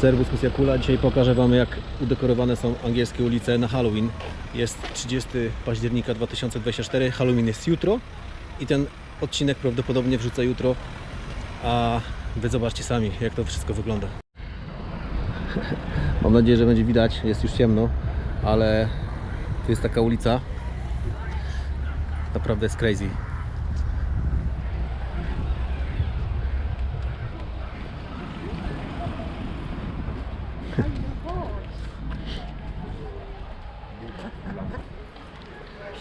Serwus Misja Kula. Dzisiaj pokażę Wam jak udekorowane są angielskie ulice na Halloween. Jest 30 października 2024, Halloween jest jutro i ten odcinek prawdopodobnie wrzucę jutro, a Wy zobaczcie sami jak to wszystko wygląda. Mam nadzieję, że będzie widać, jest już ciemno, ale tu jest taka ulica. Naprawdę jest crazy.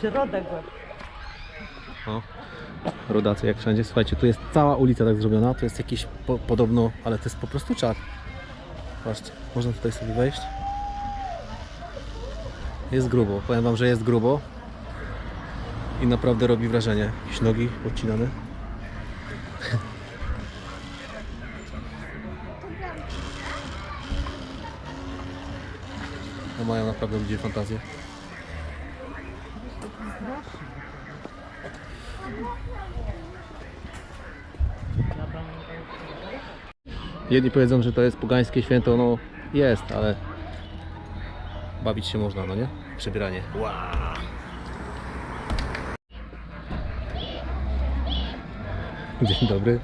Środek łeb. O, rodacy jak wszędzie. Słuchajcie, tu jest cała ulica tak zrobiona. To jest jakieś po, podobno, ale to jest po prostu czat. Patrzcie, można tutaj sobie wejść. Jest grubo. Powiem wam, że jest grubo. I naprawdę robi wrażenie. Jakieś nogi odcinane. No mają naprawdę ludzie fantazję. Jedni powiedzą, że to jest pogańskie święto, no jest, ale bawić się można, no nie? Przebieranie. Wow. Dzień dobry.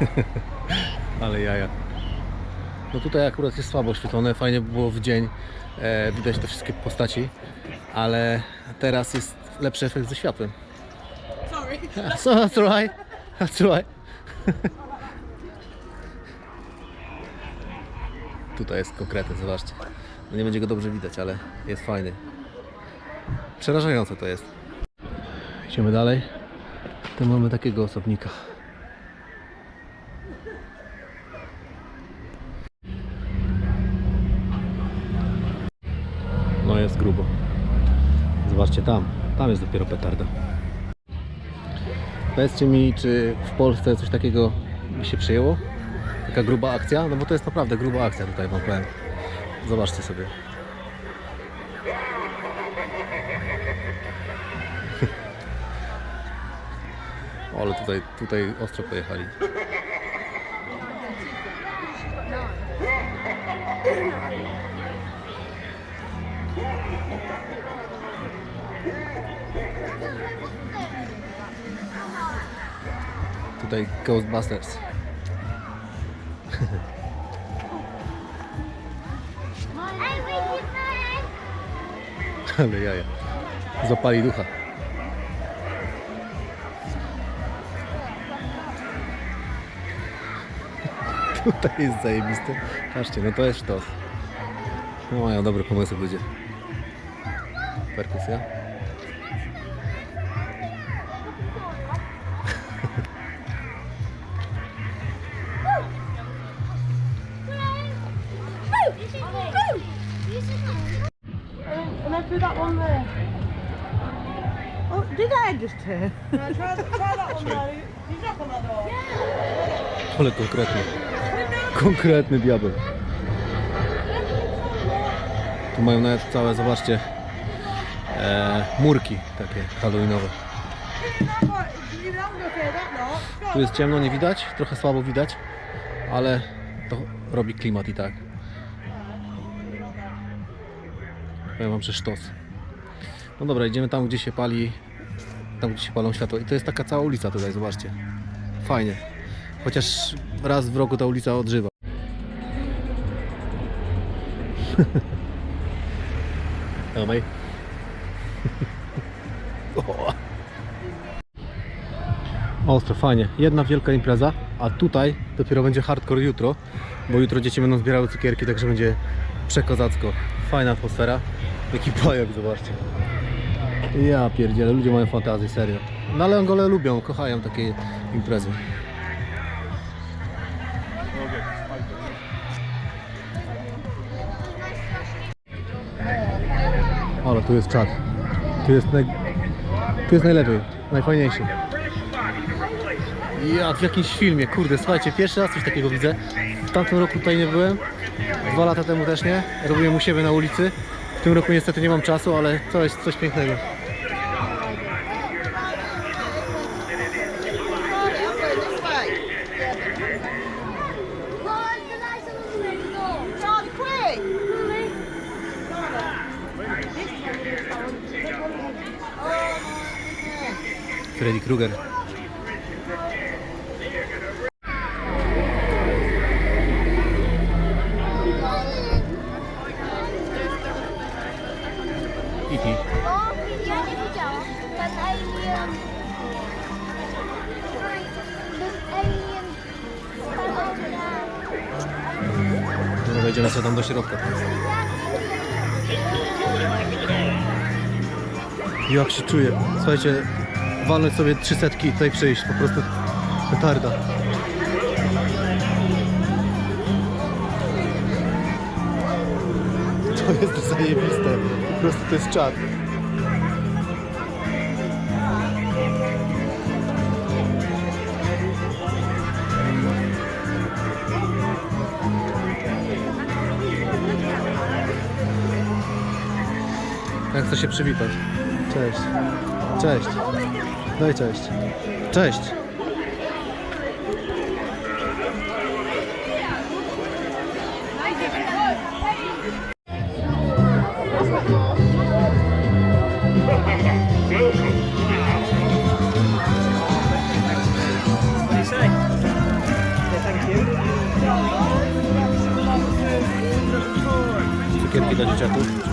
ale jaja. No tutaj akurat jest słabo oświetlone, fajnie by było w dzień widać te wszystkie postaci, ale teraz jest lepszy efekt ze światłem. Sorry. So that's. That's. Tutaj jest konkretny, zobaczcie. No nie będzie go dobrze widać, ale jest fajny. Przerażające to jest. Idziemy dalej. Tu mamy takiego osobnika. No jest grubo. Tam. Tam jest dopiero petarda. Powiedzcie mi, czy w Polsce coś takiego by się przyjęło? Taka gruba akcja? No bo to jest naprawdę gruba akcja tutaj wam powiem. Zobaczcie sobie. Ale tutaj, tutaj ostro pojechali. Tutaj Ghostbusters. Ale jaja. Zapali ducha. Tutaj jest zajebiste. Patrzcie, no to jest sztos. No mają dobre pomysły ludzie. Perkusja. That door? Ale konkretny. Konkretny diabeł. Tu mają nawet całe, zobaczcie, e, murki takie halloweenowe. Tu jest ciemno, nie widać, trochę słabo widać, ale to robi klimat i tak. Powiem wam, że sztos. No dobra, idziemy tam, gdzie się pali, tam, gdzie się palą światła. I to jest taka cała ulica tutaj, zobaczcie. Fajnie. Chociaż raz w roku ta ulica odżywa. Dawaj. Ostro, fajnie. Jedna wielka impreza, a tutaj dopiero będzie hardcore jutro, bo jutro dzieci będą zbierały cukierki, także będzie przekozacko. Fajna atmosfera. Jaki pajak, zobaczcie. Ja pierdzielę, ludzie mają fantazję, serio. No ale Angole lubią, kochają takie imprezy. Ale tu jest czat. Tu jest, naj... tu jest najlepiej, najfajniejszy. Jak w jakimś filmie, kurde, słuchajcie, pierwszy raz coś takiego widzę. W tamtym roku tutaj nie byłem, dwa lata temu też nie. Robiłem u siebie na ulicy. W tym roku niestety nie mam czasu, ale coś, coś pięknego. Freddy Krueger. E.T. O, ja nie widziałam. Ten alien... Ten alien spadał na... No wejdziemy sobie tam do środka. Jak się czuję? Słuchajcie, walnąć sobie trzy setki i tutaj przyjść, po prostu petarda. To jest zajebiste, po prostu to jest czad. Jak chcę się przywitać? Cześć. Cześć. Daj cześć. Cześć. Cukierki dla dzieciaków.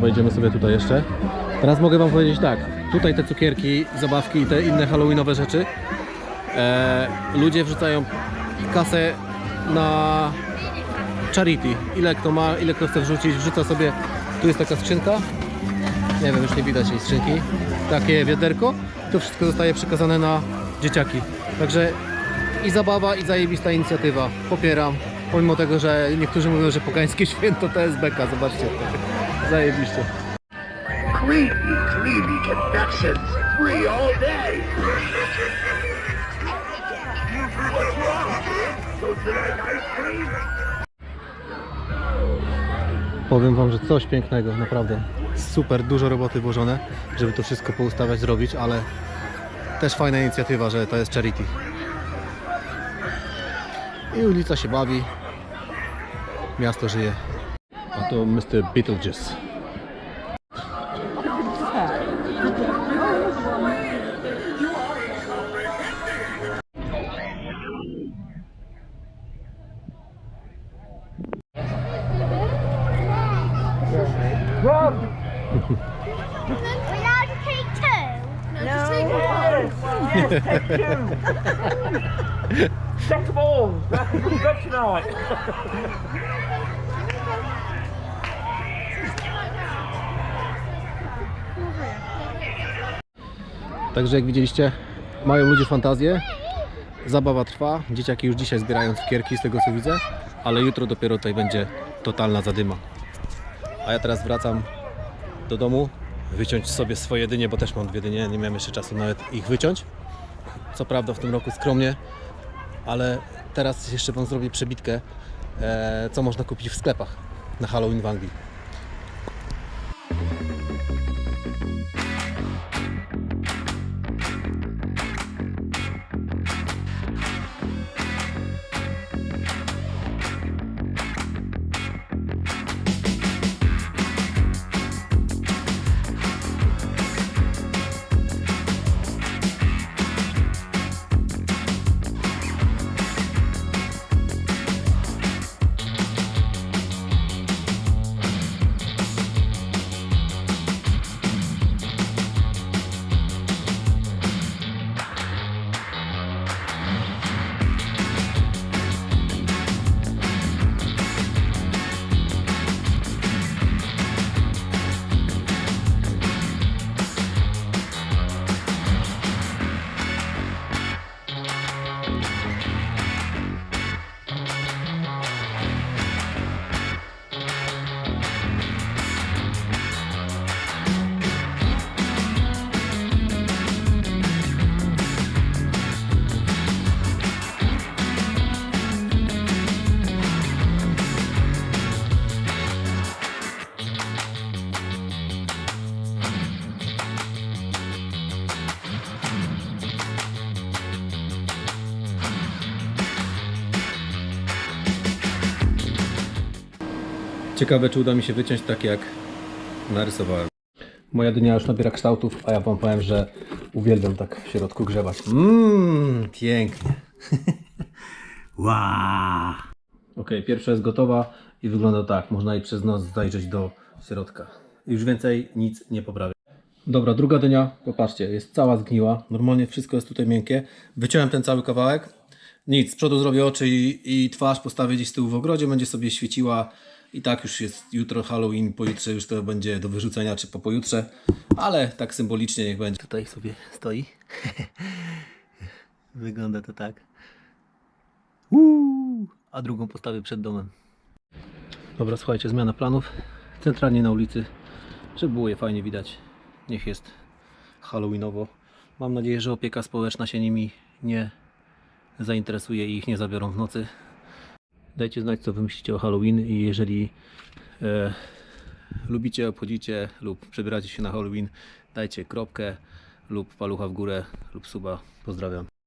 Wejdziemy sobie tutaj jeszcze. Teraz mogę Wam powiedzieć tak. Tutaj te cukierki, zabawki i te inne halloweenowe rzeczy. E, ludzie wrzucają kasę na charity. Ile kto ma, ile kto chce wrzucić, wrzuca sobie. Tu jest taka skrzynka. Nie wiem, już nie widać tej skrzynki. Takie wiaderko. To wszystko zostaje przekazane na dzieciaki. Także i zabawa, i zajebista inicjatywa. Popieram. Pomimo tego, że niektórzy mówią, że pogańskie święto to jest beka. Zobaczcie. Zajebiście. Creamy, creamy confections. Free all day. Powiem Wam, że coś pięknego, naprawdę. Super, dużo roboty włożone, żeby to wszystko poustawiać, zrobić, ale też fajna inicjatywa, że to jest charity. I ulica się bawi, miasto żyje. to Mr. Beetlejuice. Check them all. That's tonight. Także jak widzieliście, mają ludzie fantazję. Zabawa trwa. Dzieciaki już dzisiaj zbierają cukierki z tego co widzę, ale jutro dopiero tutaj będzie totalna zadyma. A ja teraz wracam do domu, wyciąć sobie swoje dynie, bo też mam dwie dynie, nie miałem jeszcze czasu nawet ich wyciąć. Co prawda w tym roku skromnie, ale teraz jeszcze Wam zrobię przebitkę, e, co można kupić w sklepach na Halloween w Anglii. Ciekawe, czy uda mi się wyciąć tak, jak narysowałem. Moja dynia już nabiera kształtów, a ja wam powiem, że uwielbiam tak w środku grzebać. Mmm, pięknie. wow. Ok, pierwsza jest gotowa i wygląda tak. Można jej przez noc zajrzeć do środka. Już więcej nic nie poprawia. Dobra, druga dynia, popatrzcie, jest cała zgniła. Normalnie wszystko jest tutaj miękkie. Wyciąłem ten cały kawałek. Nic, z przodu zrobię oczy i, i twarz postawię gdzieś z tyłu w ogrodzie, będzie sobie świeciła. I tak już jest jutro Halloween, pojutrze już to będzie do wyrzucenia, czy po pojutrze. Ale tak symbolicznie niech będzie. Tutaj sobie stoi. Wygląda to tak. Uuu, a drugą postawię przed domem. Dobra, słuchajcie, zmiana planów. Centralnie na ulicy, żeby było je fajnie widać. Niech jest halloweenowo. Mam nadzieję, że opieka społeczna się nimi nie zainteresuje i ich nie zabiorą w nocy. Dajcie znać, co wy myślicie o Halloween i jeżeli e, lubicie, obchodzicie lub przebieracie się na Halloween, dajcie kropkę lub palucha w górę lub suba. Pozdrawiam.